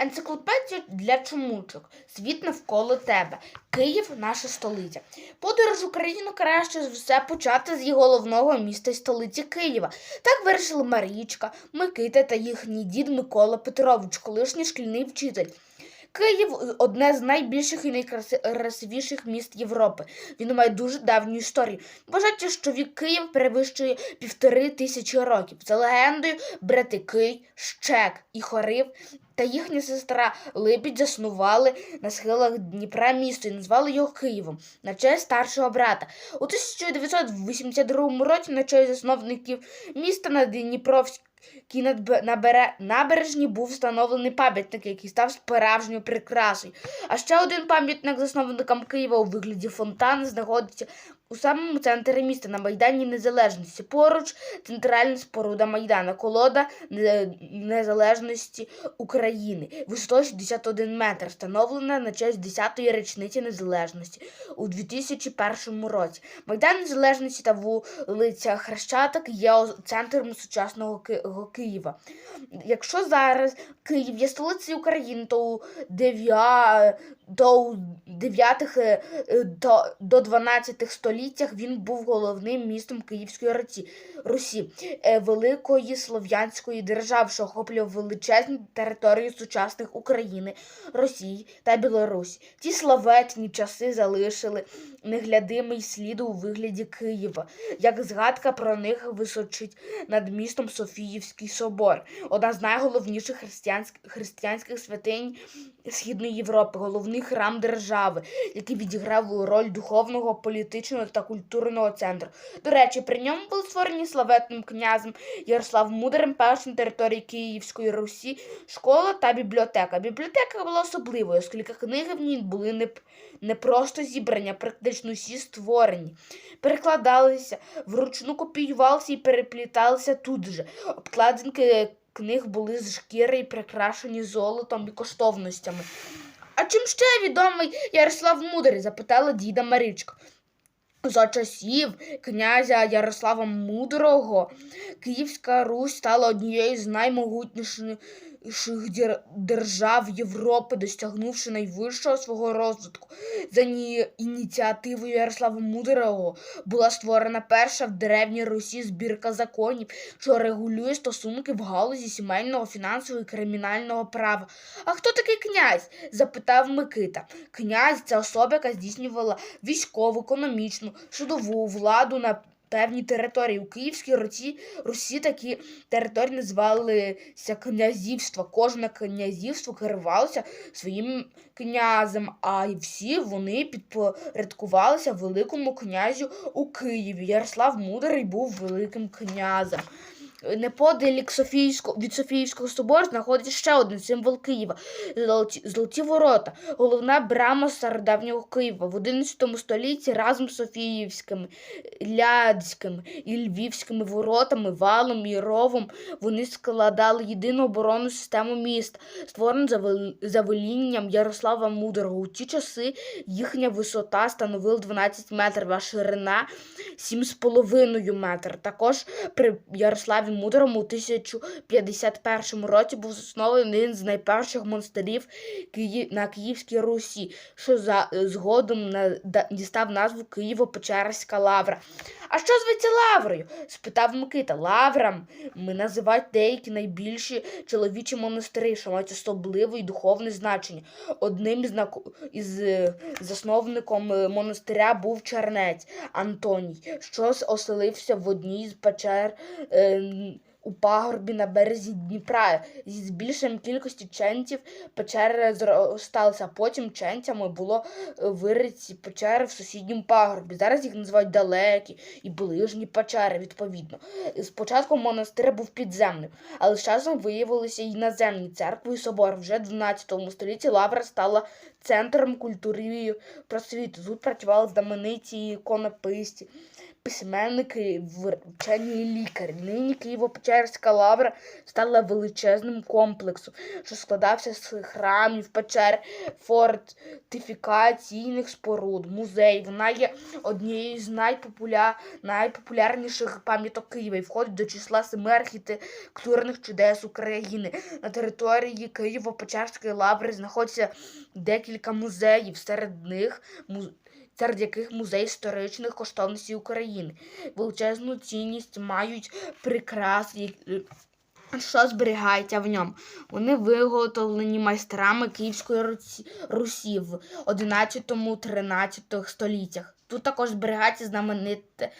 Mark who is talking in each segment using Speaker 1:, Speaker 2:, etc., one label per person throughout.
Speaker 1: Енциклопедія для чомучок. Світ навколо тебе. Київ наша столиця. Подорож Україну краще все почати з її головного міста й столиці Києва. Так вирішили Марічка, Микита та їхній дід Микола Петрович, колишній шкільний вчитель. Київ одне з найбільших і найкрасивіших міст Європи. Він має дуже давню історію. Вважається, що вік Київ перевищує півтори тисячі років. За легендою, брати Кий, Щек і Хорив та їхня сестра Липідь заснували на схилах Дніпра місто і назвали його Києвом на честь старшого брата. У 1982 році на честь засновників міста на Дніпровській надб- набере- набережні був встановлений пам'ятник, який став справжньою прикрасою. А ще один пам'ятник засновникам Києва у вигляді фонтану знаходиться у самому центрі міста на Майдані Незалежності. Поруч центральна споруда Майдана, колода Незалежності України, висотою 61 метр, встановлена на честь 10-ї річниці незалежності у 2001 році. Майдан Незалежності та вулиця Хрещатик є центром сучасного Ки- го- Києва. Якщо зараз Київ є столицею України, то у 9, то у 9 е, е, до, до 12 століттях він був головним містом Київської Русі, е, великої слов'янської держави, що охоплював величезні території сучасних України, Росії та Білорусі. Ті славетні часи залишили неглядимий слід у вигляді Києва, як згадка про них височить над містом Софіївський собор, одна з найголовніших християнських святинь Східної Європи, головний храм держави, який відіграв роль духовного, політичного та культурного центру. До речі, при ньому були створені славетним князем Ярослав Мудрим першим території Київської Русі, школа та бібліотека. Бібліотека була особливою, оскільки книги в ній були не, не просто зібрання, практично всі створені, перекладалися, вручну копіювалися і перепліталися тут же. Обкладинки книг були з шкіри і прикрашені золотом і коштовностями. А чим ще відомий Ярослав Мудрий? запитала діда Марічка. За часів князя Ярослава Мудрого Київська Русь стала однією з наймогутніших держав Європи, досягнувши найвищого свого розвитку. За ні- ініціативою Ярослава Мудрого була створена перша в древній Русі збірка законів, що регулює стосунки в галузі сімейного, фінансового і кримінального права. А хто такий князь? запитав Микита. Князь це особа, яка здійснювала військову, економічну, судову владу на певній території. У Київській Русі, Русі такі території називалися князівства. Кожне князівство керувалося своїм князем, а й всі вони підпорядкувалися великому князю у Києві. Ярослав Мудрий був великим князем. Неподалік Софійського, від Софіївського собору знаходиться ще один символ Києва золоті, золоті ворота, головна брама стародавнього Києва. В 11 столітті разом з Софіївськими, Лядськими і Львівськими воротами, валом і ровом вони складали єдину оборонну систему міста, створену за, вел- за волінням Ярослава Мудрого. У ті часи їхня висота становила 12 метрів, а ширина 7,5 метр. Також при Ярославі Мудрому у 1051 році був заснований один з найперших монастирів на Київській Русі, що за... згодом на... дістав назву Києво-Печерська лавра. А що зветься лаврою? спитав Микита. Лаврам ми називають деякі найбільші чоловічі монастири, що мають особливе і духовне значення. Одним із, із е, засновником е, монастиря був чернець Антоній, що оселився в одній з печер е, у пагорбі на березі Дніпра. Зі збільшенням кількості ченців печери зросталися, потім ченцями було е, вириті печери в сусідньому пагорбі. Зараз їх називають далекі і ближні печери, відповідно. Спочатку монастир був підземним, але з часом виявилися і наземні церкви і собор. Вже в 12 столітті Лавра стала центром культури просвіти. Тут працювали знамениті іконописці, письменник, і вчений лікар. Нині Києво-Печерська лавра стала величезним комплексом, що складався з храмів, печер, фортифікаційних споруд, музей. Вона є однією з найпопуля... найпопулярніших пам'яток Києва і входить до числа семи архітектурних чудес України. На території Києво-Печерської лаври знаходиться декілька музеїв, серед них серед яких музей історичних коштовностей України. Величезну цінність мають прикраси, що зберігається в ньому. Вони виготовлені майстрами Київської Русі, в 11-13 століттях. Тут також зберігається знамените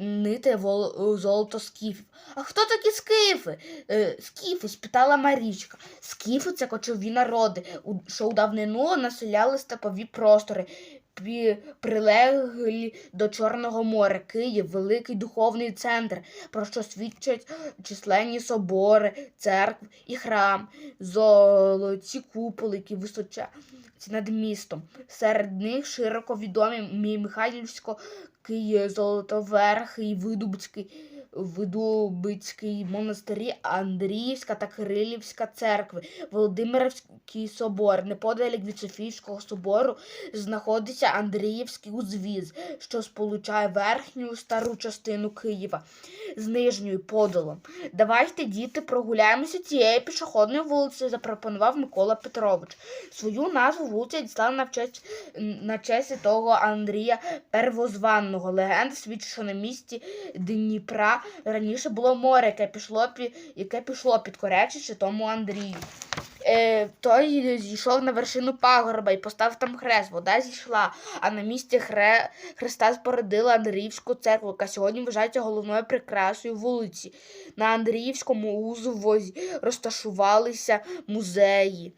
Speaker 1: Ните вол- золото скіфів. А хто такі скіфи? Е, скіфи, спитала Марічка. Скіфи це кочові народи, що у давнину населяли степові простори, прилеглі до Чорного моря. Київ, великий духовний центр, про що свідчать численні собори, церкви і храм, золоті куполи, які височать над містом. Серед них широко відомі Михайлівсько, Київ, Золотоверхий, Видубицький, Видубицький монастирі, Андріївська та Кирилівська церкви, Володимирський собор. Неподалік від Софійського собору знаходиться Андріївський узвіз, що сполучає верхню стару частину Києва з нижньою подолом. Давайте, діти, прогуляємося цією пішохідною вулицею, запропонував Микола Петрович. Свою назву вулиця дістала на честь, на честь того Андрія Первозванного. Легенда свідчить, що на місці Дніпра раніше було море, яке пішло, пі- яке пішло підкорячи тому Андрію. Е, той зійшов на вершину пагорба і поставив там хрест. Вода зійшла, а на місці хре... хреста спорядила Андріївську церкву, яка сьогодні вважається головною прикрасою вулиці. На Андріївському узвозі розташувалися музеї,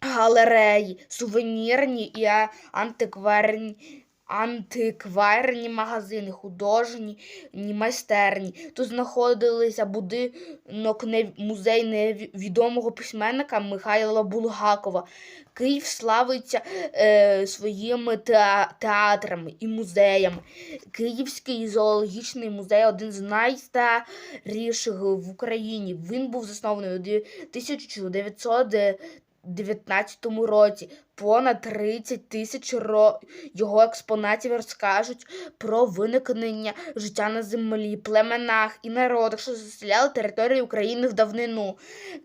Speaker 1: галереї, сувенірні і антикварні. Антикварні магазини, художні ні майстерні. Тут знаходилися будинок музей невідомого письменника Михайла Булгакова. Київ славиться е, своїми театрами і музеями. Київський зоологічний музей один з найстаріших в Україні. Він був заснований у 1919 році. Понад 30 тисяч ро... його експонатів розкажуть про виникнення життя на землі, племенах і народах, що заселяли територію України в давнину.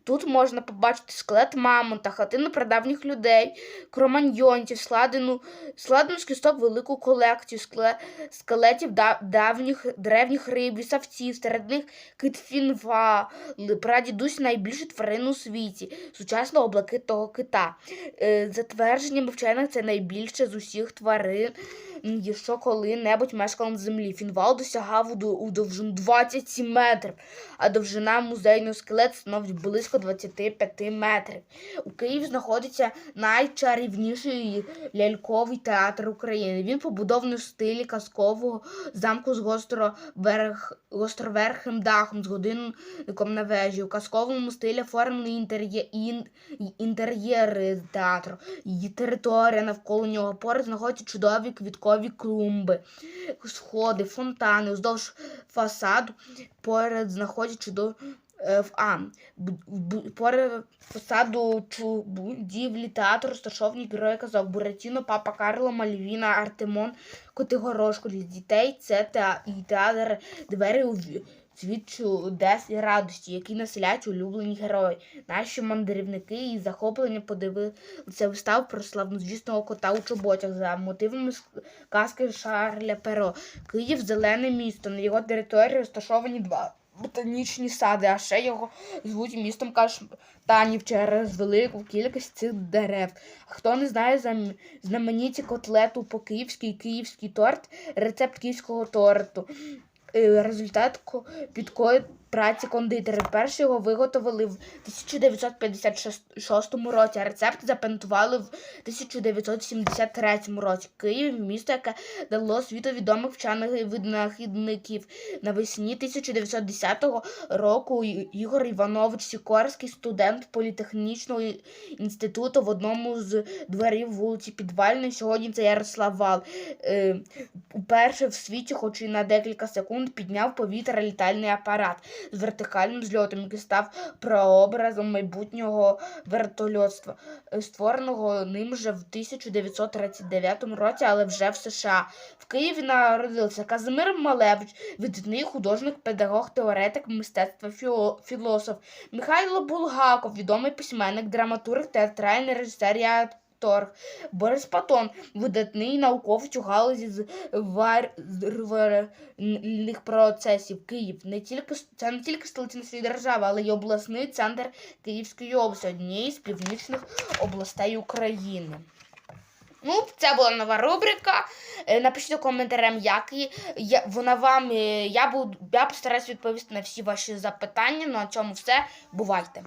Speaker 1: Тут можна побачити скелет мамонта, хатину прадавніх людей, кроманьйонців, складену, з кісток велику колекцію скле, скелетів да, давніх древніх риб і савців, серед них кит фінвали, прадідусь найбільші тварини у світі, сучасного блакитного кита. Е, За твердженнями вчених, це найбільше з усіх тварин, що коли-небудь мешкало на землі. Фінвал досягав у довжину 27 метрів, а довжина музейного скелету становить близько 25 метрів. У Києві знаходиться найчарівніший ляльковий театр України. Він побудований в стилі казкового замку з гостроверх... гостроверхим дахом, з годинником на вежі. У казковому стилі оформлені інтер'є... ін... інтер'єри театру. Її територія навколо нього поряд знаходяться чудові квіткові клумби, сходи, фонтани. вздовж фасаду поряд знаходяться чудові е, А. Поряд фасаду будівлі театру розташовані герої казок Буратіно, Папа Карло, Мальвіна, Артемон, Котигорошко. Для дітей це і театр двері у світ чудес і радості, які населяють улюблені герої. Наші мандрівники із захоплення подивилися вистав про славнозвісного кота у чоботях за мотивами казки Шарля Перо. Київ зелене місто. На його території розташовані два ботанічні сади, а ще його звуть містом каштанів через велику кількість цих дерев. Хто не знає знамениті котлету по-київськи і київський торт, рецепт київського торту. Е, Результат ко- підкоїть праці кондитери. Перші його виготовили в 1956 році, а рецепт запатентували в 1973 році. Київ місто, яке дало світу відомих вчених винахідників. Навесні 1910 року Ігор Іванович Сікорський, студент політехнічного інституту в одному з дворів вулиці Підвальної, сьогодні це Ярослав Вал, е, уперше в світі, хоч і на декілька секунд, підняв повітря літальний апарат з вертикальним зльотом, який став прообразом майбутнього вертольотства, е, створеного ним же в 1939 році, але вже в США. В Києві народився Казимир Малевич, видатний художник, педагог, теоретик мистецтва, філософ. Михайло Булгаков, відомий письменник, драматург, театральний режисер актор. Борис Патон, видатний науковець у галузі з варварних процесів. Київ не тільки це не тільки столиця нашої держави, але й обласний центр Київської області, однієї з північних областей України. Ну, це була нова рубрика. Е, Напишіть коментарям, як її. Вона вам. е, Я буду я постараюсь відповісти на всі ваші запитання. Ну а цьому все. Бувайте.